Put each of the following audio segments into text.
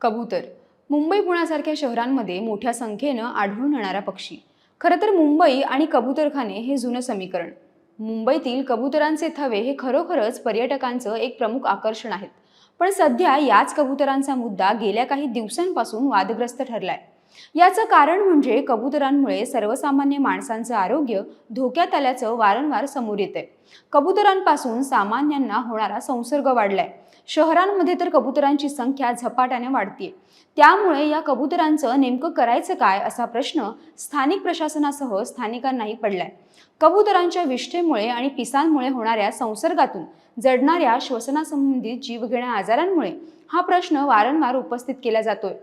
कबूतर. मुंबई पुण्यासारख्या शहरांमध्ये मोठ्या संख्येनं आढळून येणारा पक्षी. खरं तर मुंबई आणि कबूतरखाने हे जुनं समीकरण. मुंबईतील कबुतरांचे थवे हे खरोखरच पर्यटकांचं एक प्रमुख आकर्षण आहेत. पण सध्या याच कबुतरांचा मुद्दा गेल्या काही दिवसांपासून वादग्रस्त ठरलाय. याचं कारण म्हणजे कबुतरांमुळे सर्वसामान्य माणसांचं आरोग्य धोक्यात आल्याचं वारंवार समोर येतंय. कबुतरांपासून सामान्यांना होणारा संसर्ग वाढलाय. शहरांमध्ये तर कबुतरांची संख्या झपाट्याने वाढतीये. त्यामुळे या कबुतरांचं नेमकं करायचं काय असा प्रश्न स्थानिक प्रशासनासह स्थानिकांनाही पडलाय. कबुतरांच्या विष्ठेमुळे आणि पिसांमुळे होणाऱ्या संसर्गातून जडणाऱ्या श्वसनासंबंधित जीवघेण्या आजारांमुळे हा प्रश्न वारंवार उपस्थित केला जातोय.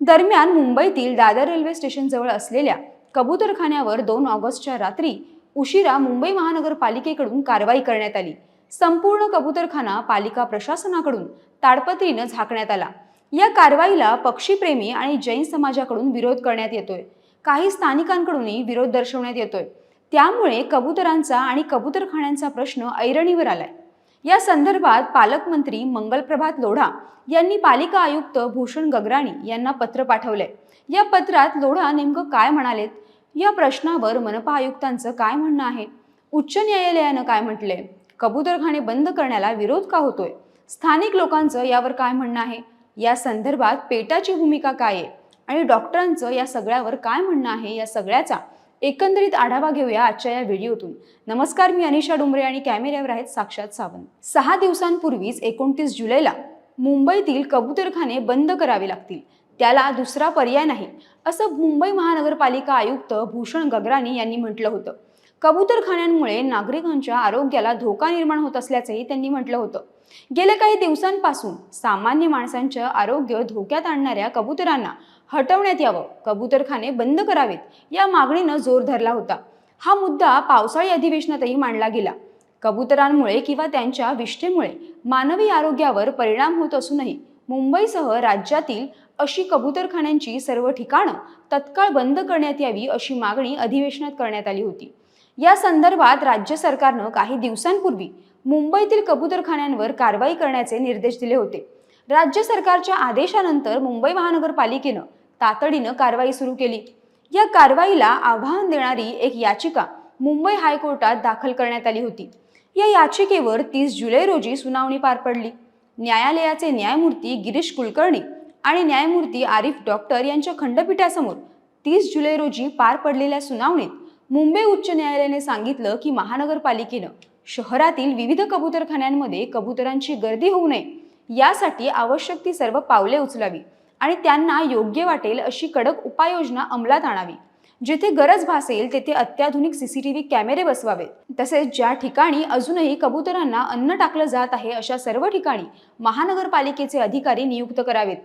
दरम्यान मुंबईतील दादर रेल्वे स्टेशनजवळ असलेल्या कबुतरखान्यावर दोन ऑगस्टच्या रात्री उशिरा मुंबई महानगरपालिकेकडून कारवाई करण्यात आली. संपूर्ण कबूतरखाना पालिका प्रशासनाकडून ताडपत्रीनं झाकण्यात आला. या कारवाईला पक्षीप्रेमी आणि जैन समाजाकडून विरोध करण्यात येतोय. काही स्थानिकांकडूनही विरोध दर्शवण्यात येतोय. त्यामुळे कबुतरांचा आणि कबूतरखाण्यांचा प्रश्न ऐरणीवर आलाय. या संदर्भात पालकमंत्री मंगलप्रभात लोढा यांनी पालिका आयुक्त भूषण गगराणी यांना पत्र पाठवलंय. या पत्रात लोढा नेमकं काय म्हणालेत? या प्रश्नावर मनपा आयुक्तांचं काय म्हणणं आहे? उच्च न्यायालयानं काय म्हटलंय? कबूतरखाने बंद करण्याला विरोध का होतोय? स्थानिक लोकांचं यावर काय म्हणणं आहे? या संदर्भात पेटाची भूमिका काय आहे? आणि डॉक्टरांचं या सगळ्यावर काय म्हणणं आहे? या सगळ्याचा एकंदरीत आढावा घेऊया आजच्या या व्हिडिओतून. नमस्कार मी अनिशा डुमरे आणि कॅमेऱ्यावर आहेत साक्षात सावंत. सहा दिवसांपूर्वीच एकोणतीस जुलैला मुंबईतील कबूतरखाने बंद करावे लागतील. त्याला दुसरा पर्याय नाही असं मुंबई महानगरपालिका आयुक्त भूषण गगराणी यांनी म्हटलं होतं. कबूतरखान्यांमुळे नागरिकांच्या आरोग्याला धोका निर्माण होत असल्याचंही त्यांनी म्हटलं होतं. गेल्या काही दिवसांपासून सामान्य माणसांचं आरोग्य धोक्यात आणणाऱ्या कबुतरांना हटवण्यात यावं कबूतरखाने बंद करावेत या मागणीनं जोर धरला होता. हा मुद्दा पावसाळी अधिवेशनातही मांडला गेला. कबुतरांमुळे किंवा त्यांच्या विष्ठेमुळे मानवी आरोग्यावर परिणाम होत असूनही मुंबईसह राज्यातील अशी कबूतरखान्यांची सर्व ठिकाणं तत्काळ बंद करण्यात यावी अशी मागणी अधिवेशनात करण्यात आली होती. या संदर्भात राज्य सरकारनं काही दिवसांपूर्वी मुंबईतील कबूतरखान्यांवर कारवाई करण्याचे निर्देश दिले होते. राज्य सरकारच्या आदेशानंतर मुंबई महानगरपालिकेनं तातडीनं कारवाई सुरू केली. या कारवाईला आव्हान देणारी एक याचिका मुंबई हायकोर्टात दाखल करण्यात आली होती. या याचिकेवर तीस जुलै रोजी सुनावणी पार पडली. न्यायालयाचे न्यायमूर्ती गिरीश कुलकर्णी आणि न्यायमूर्ती आरिफ डॉक्टर यांच्या खंडपीठासमोर तीस जुलै रोजी पार पडलेल्या सुनावणीत मुंबई उच्च न्यायालयाने सांगितलं की महानगरपालिकेनं शहरातील विविध कबूतरखान्यांमध्ये कबुतरांची गर्दी होऊ नये. यासाठी आवश्यक ती सर्व पावले उचलावी आणि त्यांना योग्य वाटेल अशी कडक उपाययोजना अंमलात आणावी. जिथे गरज भासेल तेथे अत्याधुनिक सीसीटीव्ही कॅमेरे बसवावेत. तसेच ज्या ठिकाणी अजूनही कबुतरांना अन्न टाकलं जात आहे अशा सर्व ठिकाणी महानगरपालिकेचे अधिकारी नियुक्त करावेत.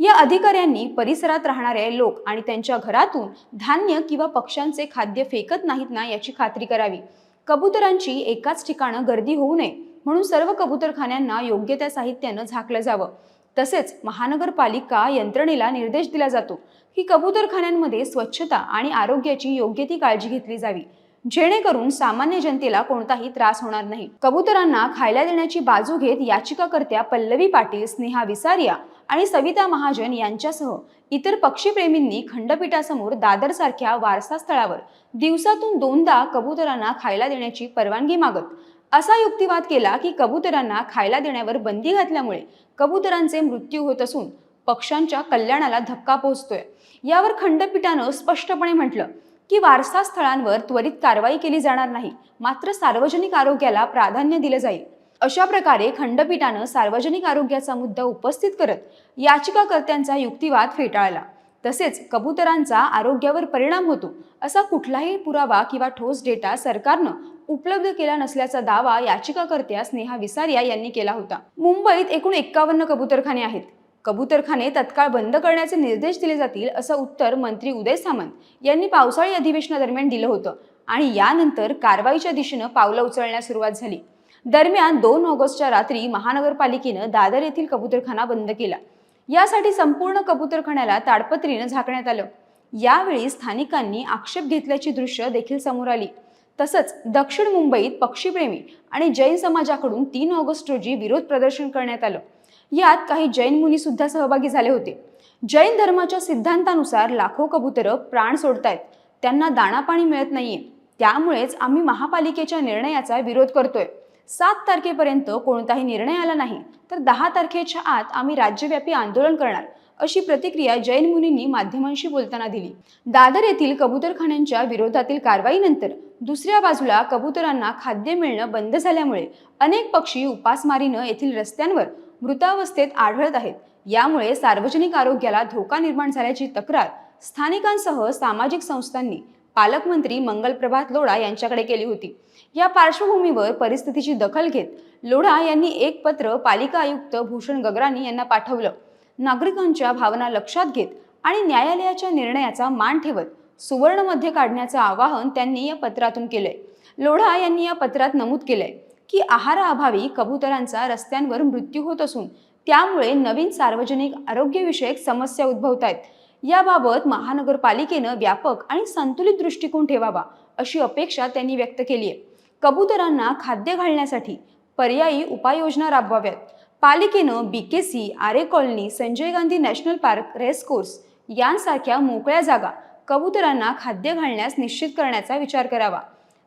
या अधिकाऱ्यांनी परिसरात राहणारे लोक आणि त्यांच्या घरातून धान्य किंवा पक्ष्यांचे खाद्य फेकत नाहीत ना याची खात्री करावी. कबुतरांची एकाच ठिकाणं गर्दी होऊ नये म्हणून सर्व कबुतरखान्यांना योग्य त्या साहित्यानं झाकलं जावं. तसेच महानगरपालिका यंत्रणेला निर्देश दिला जातो की कबुतरखान्यांमध्ये स्वच्छता आणि आरोग्याची योग्य ती काळजी घेतली जावी. जेणेकरून सामान्य जनतेला कोणताही त्रास होणार नाही. कबुतरांना खायला देण्याची बाजू घेत याचिकाकर्त्या पल्लवी पाटील स्नेहा विसारिया आणि सविता महाजन यांच्यासह इतर पक्षीप्रेमींनी खंडपीठासमोर दादरसारख्या वारसास्थळावर वारसा स्थळावर दिवसातून दोनदा कबुतरांना खायला देण्याची परवानगी मागत असा युक्तिवाद केला की कबुतरांना खायला देण्यावर बंदी घातल्यामुळे कबुतरांचे मृत्यू होत असून पक्ष्यांच्या कल्याणाला धक्का पोहोचतोय. यावर खंडपीठानं स्पष्टपणे म्हटलं की वारसा स्थळांवर त्वरित कारवाई केली जाणार नाही मात्र सार्वजनिक आरोग्याला प्राधान्य दिलं जाईल. अशा प्रकारे खंडपीठानं सार्वजनिक आरोग्याचा मुद्दा उपस्थित करत याचिकाकर्त्यांचा युक्तिवाद फेटाळला. तसेच कबुतरांचा आरोग्यावर परिणाम होतो असा कुठलाही पुरावा किंवा ठोस डेटा सरकारनं उपलब्ध केला नसल्याचा दावा याचिकाकर्त्या स्नेहा विसारिया यांनी केला होता. मुंबईत एकूण एक्कावन्न कबुतरखाने आहेत. कबूतरखाने तत्काळ बंद करण्याचे निर्देश दिले जातील असं उत्तर मंत्री उदय सामंत यांनी पावसाळी अधिवेशनादरम्यान दिलं होतं आणि यानंतर कारवाईच्या दिशेनं पावलं उचलण्यास सुरुवात झाली. दरम्यान दोन ऑगस्टच्या रात्री महानगरपालिकेनं दादर येथील कबूतरखाना बंद केला. यासाठी संपूर्ण कबूतरखान्याला ताडपत्रीनं झाकण्यात आलं. यावेळी स्थानिकांनी आक्षेप घेतल्याची दृश्य देखील समोर आली. तसंच दक्षिण मुंबईत पक्षीप्रेमी आणि जैन समाजाकडून तीन ऑगस्ट रोजी विरोध प्रदर्शन करण्यात आलं. यात काही जैन मुनी सुद्धा सहभागी झाले होते. जैन धर्माच्या सिद्धांतानुसार लाखो कबुतरं प्राण सोडतायत. त्यांना दाणापाणी मिळत नाहीये. त्यामुळेच आम्ही महापालिकेच्या निर्णयाचा विरोध करतोय. सात तारखेपर्यंत कोणताही निर्णय आला नाही तर दहा तारखेच्या आत आम्ही राज्यव्यापी आंदोलन करणार अशी प्रतिक्रिया जैन मुनींनी माध्यमांशी बोलताना दिली. दादर येथील कबूतरखान्यांच्या विरोधातील कारवाईनंतर दुसऱ्या बाजूला कबुतरांना खाद्य मिळणं बंद झाल्यामुळे अनेक पक्षी उपासमारीनं येथील रस्त्यांवर मृतावस्थेत आढळत आहेत. यामुळे सार्वजनिक आरोग्याला धोका निर्माण झाल्याची तक्रार स्थानिकांसह सामाजिक संस्थांनी पालकमंत्री मंगलप्रभात लोढा यांच्याकडे केली होती. या पार्श्वभूमीवर परिस्थितीची दखल घेत लोढा यांनी एक पत्र पालिका आयुक्त भूषण गगरानी यांना पाठवलं. नागरिकांच्या भावना लक्षात घेत आणि न्यायालयाच्या निर्णयाचा मान ठेवत सुवर्णमध्ये काढण्याचं आवाहन त्यांनी या पत्रातून केलंय. लोढा यांनी या पत्रात नमूद केलंय की आहाराअभावी कबुतरांचा रस्त्यांवर मृत्यू होत असून त्यामुळे नवीन सार्वजनिक आरोग्यविषयक समस्या उद्भवत आहेत याबाबत महानगरपालिकेनं व्यापक आणि संतुलित दृष्टिकोन ठेवावा अशी अपेक्षा त्यांनी व्यक्त केली आहे. कबुतरांना खाद्य घालण्यासाठी पर्यायी उपाययोजना राबवाव्यात. पालिकेनं B KC Aarey colony Sanjay Gandhi national park race course यांसारख्या मोकळ्या जागा कबुतरांना खाद्य घालण्यास निश्चित करण्याचा विचार करावा.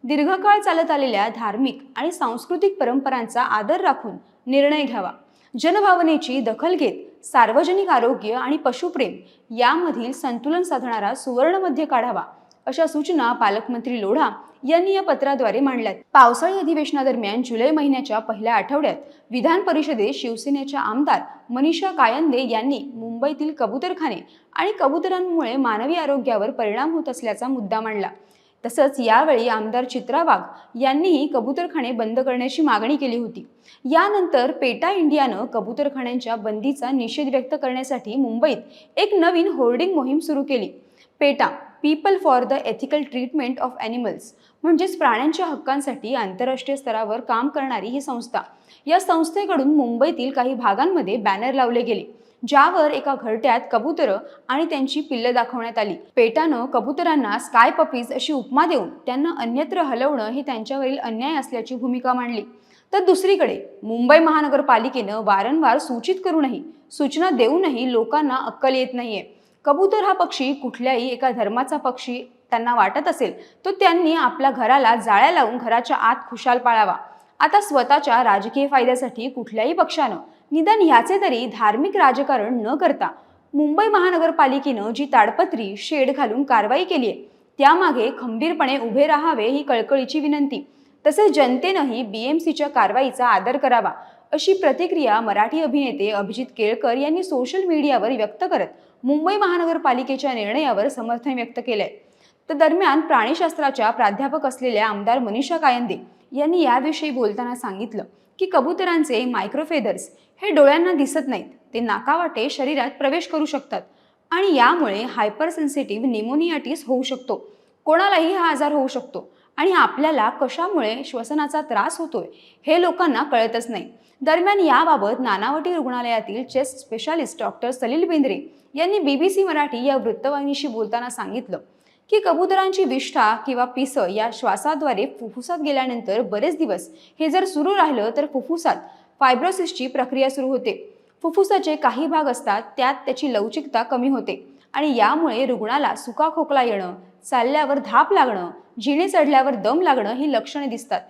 दीर्घकाळ चालत आलेल्या धार्मिक आणि सांस्कृतिक परंपरांचा आदर राखून निर्णय घ्यावा. जनभावनेची दखल घेत सार्वजनिक आरोग्य आणि पशुप्रेम यामधील संतुलन साधणारा सुवर्णमध्य काढावा अशा सूचना पालकमंत्री लोढा यांनी या पत्राद्वारे मांडल्यात. पावसाळी अधिवेशनादरम्यान जुलै महिन्याच्या पहिल्या आठवड्यात विधान परिषदेत शिवसेनेच्या आमदार मनीषा कायंदे यांनी मुंबईतील कबुतरखाने आणि कबुतरांमुळे मानवी आरोग्यावर परिणाम होत असल्याचा मुद्दा मांडला. तसंच यावेळी आमदार चित्रा वाघ यांनीही कबूतरखाने बंद करण्याची मागणी केली होती. यानंतर पेटा इंडियानं कबूतरखान्यांच्या बंदीचा निषेध व्यक्त करण्यासाठी मुंबईत एक नवीन होर्डिंग मोहीम सुरू केली. PETA people for the ethical treatment of animals म्हणजेच प्राण्यांच्या हक्कांसाठी आंतरराष्ट्रीय स्तरावर काम करणारी ही संस्था. या संस्थेकडून मुंबईतील काही भागांमध्ये बॅनर लावले गेले. ज्यावर एका घरट्यात कबुतरं आणि त्यांची पिल्लं दाखवण्यात आली. पेटानं कबुतरांना स्काय पपीज अशी उपमा देऊन त्यांना अन्यत्र हलवणं हे त्यांच्यावरील अन्याय असल्याची भूमिका मांडली. तर दुसरीकडे मुंबई महानगरपालिकेनं वारंवार सूचित करूनही सूचना देऊनही लोकांना अक्कल येत नाहीये. कबूतर हा पक्षी कुठल्याही एका धर्माचा पक्षी त्यांना वाटत असेल तर त्यांनी आपल्या घराला जाळ्या लावून घराच्या आत खुशाल पाळावा. आता स्वतःच्या राजकीय फायद्यासाठी कुठल्याही पक्षानं निदान ह्याचे तरी धार्मिक राजकारण न करता मुंबई महानगरपालिकेनं जी ताडपत्री शेड घालून कारवाई केली आहे त्यामागे खंबीरपणे उभे राहावे ही कळकळीची विनंती. तसेच जनतेनंही बी एम सीच्या कारवाईचा आदर करावा अशी प्रतिक्रिया मराठी अभिनेते अभिजित केळकर यांनी सोशल मीडियावर व्यक्त करत मुंबई महानगरपालिकेच्या निर्णयावर समर्थन व्यक्त केलंय. तर दरम्यान प्राणीशास्त्राच्या प्राध्यापक असलेल्या आमदार मनीषा कायंदे यांनी याविषयी बोलताना सांगितलं की कबुतरांचे मायक्रोफेदर्स हे डोळ्यांना दिसत नाहीत. ते नाकावाटे शरीरात प्रवेश करू शकतात आणि यामुळे हायपर सेन्सिटिव्ह निमोनियाटिस होऊ शकतो. कोणालाही हा आजार होऊ शकतो आणि आपल्याला कशामुळे श्वसनाचा त्रास होतोय हे लोकांना कळतच नाही. दरम्यान याबाबत नानावटी रुग्णालयातील chest specialist doctor Salil Bendre यांनी बीबीसी मराठी या वृत्तवाहिनीशी बोलताना सांगितलं की कबुतरांची विष्ठा किंवा पिसं या श्वासाद्वारे फुफ्फुसात गेल्यानंतर बरेच दिवस हे जर सुरू राहिलं तर फुफ्फुसात फायब्रोसिसची प्रक्रिया सुरू होते. फुफ्फुसाचे काही भाग असतात त्यात त्याची लवचिकता कमी होते आणि यामुळे रुग्णाला सुका खोकला येणं चालल्यावर धाप लागणं जिणे चढल्यावर दम लागणं ही लक्षणे दिसतात.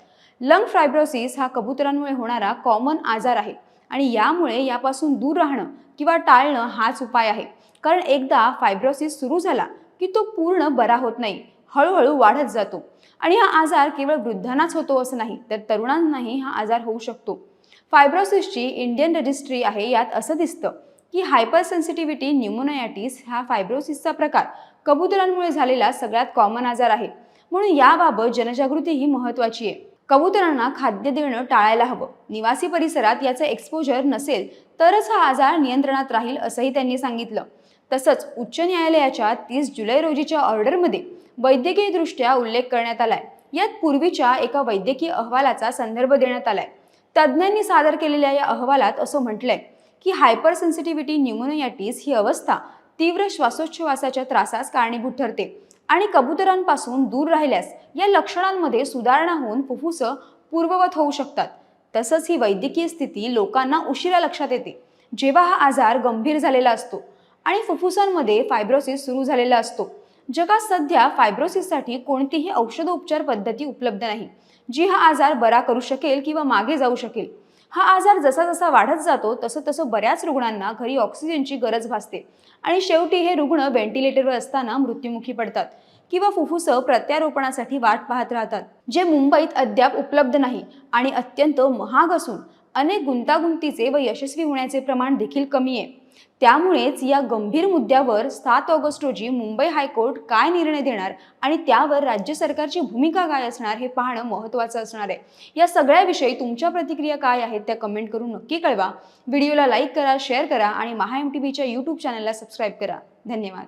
लंग फायब्रोसिस हा कबुतरांमुळे होणारा कॉमन आजार आहे आणि यामुळे यापासून दूर राहणं किंवा टाळणं हाच उपाय आहे. कारण एकदा फायब्रोसिस सुरू झाला की तो पूर्ण बरा होत नाही. हळूहळू वाढत जातो. आणि हा आजार केवळ वृद्धांनाच होतो असं नाही तर तरुणांनाही हा आजार होऊ शकतो. फायब्रोसिसची इंडियन रजिस्ट्री आहे यात असं दिसतं की हायपर सेन्सिटिव्हिटी न्युमोनायटिस हा फायब्रोसिसचा प्रकार कबुतरांमुळे झालेला सगळ्यात कॉमन आजार आहे. म्हणून याबाबत जनजागृती ही महत्त्वाची आहे. कबुतरांना खाद्य देणं टाळायला हवं. निवासी परिसरात याचं एक्सपोजर नसेल तरच हा आजार नियंत्रणात राहील असंही त्यांनी सांगितलं. तसंच उच्च न्यायालयाच्या तीस जुलै रोजीच्या ऑर्डरमध्ये वैद्यकीयदृष्ट्या उल्लेख करण्यात आलाय. यात पूर्वीच्या एका वैद्यकीय अहवालाचा संदर्भ देण्यात आलाय. तज्ज्ञांनी सादर केलेल्या या अहवालात असं म्हटलंय की हायपर सेन्सिटिव्हिटी न्युमोनियाटिस ही अवस्था तीव्र श्वासोच्छवासाच्या त्रासास कारणीभूत ठरते आणि कबुतरांपासून दूर राहिल्यास या लक्षणांमध्ये सुधारणा होऊन फुफ्फुसं पूर्ववत होऊ शकतात. तसंच ही वैद्यकीय स्थिती लोकांना उशिरा लक्षात येते. जेव्हा हा आजार गंभीर झालेला असतो आणि फुफ्फुसांमध्ये फायब्रोसिस सुरू झालेला असतो. जगात सध्या फायब्रोसिससाठी कोणतीही औषधोपचार पद्धती उपलब्ध नाही. जी हा आजार बरा करू शकेल किंवा मागे जाऊ शकेल. हा आजार जसा जसा वाढत जातो तसं तसं बऱ्याच रुग्णांना घरी ऑक्सिजनची गरज भासते. आणि शेवटी हे रुग्ण व्हेंटिलेटरवर असताना मृत्युमुखी पडतात. किंवा फुफ्फुस प्रत्यारोपणासाठी वाट पाहत राहतात. जे मुंबईत अद्याप उपलब्ध नाही आणि अत्यंत महाग असून अनेक गुंतागुंतीचे व यशस्वी होण्याचे प्रमाण देखील कमी आहे. त्यामुळेच या गंभीर मुद्द्यावर सात ऑगस्ट रोजी मुंबई हायकोर्ट काय निर्णय देणार आणि त्यावर राज्य सरकारची भूमिका काय असणार हे पाहणं महत्त्वाचं असणार आहे. या सगळ्याविषयी तुमच्या प्रतिक्रिया काय आहेत त्या कमेंट करून नक्की कळवा. व्हिडिओला लाईक करा शेअर करा आणि महा एम टी व्हीच्या यूट्यूब चॅनलला सबस्क्राईब करा. धन्यवाद.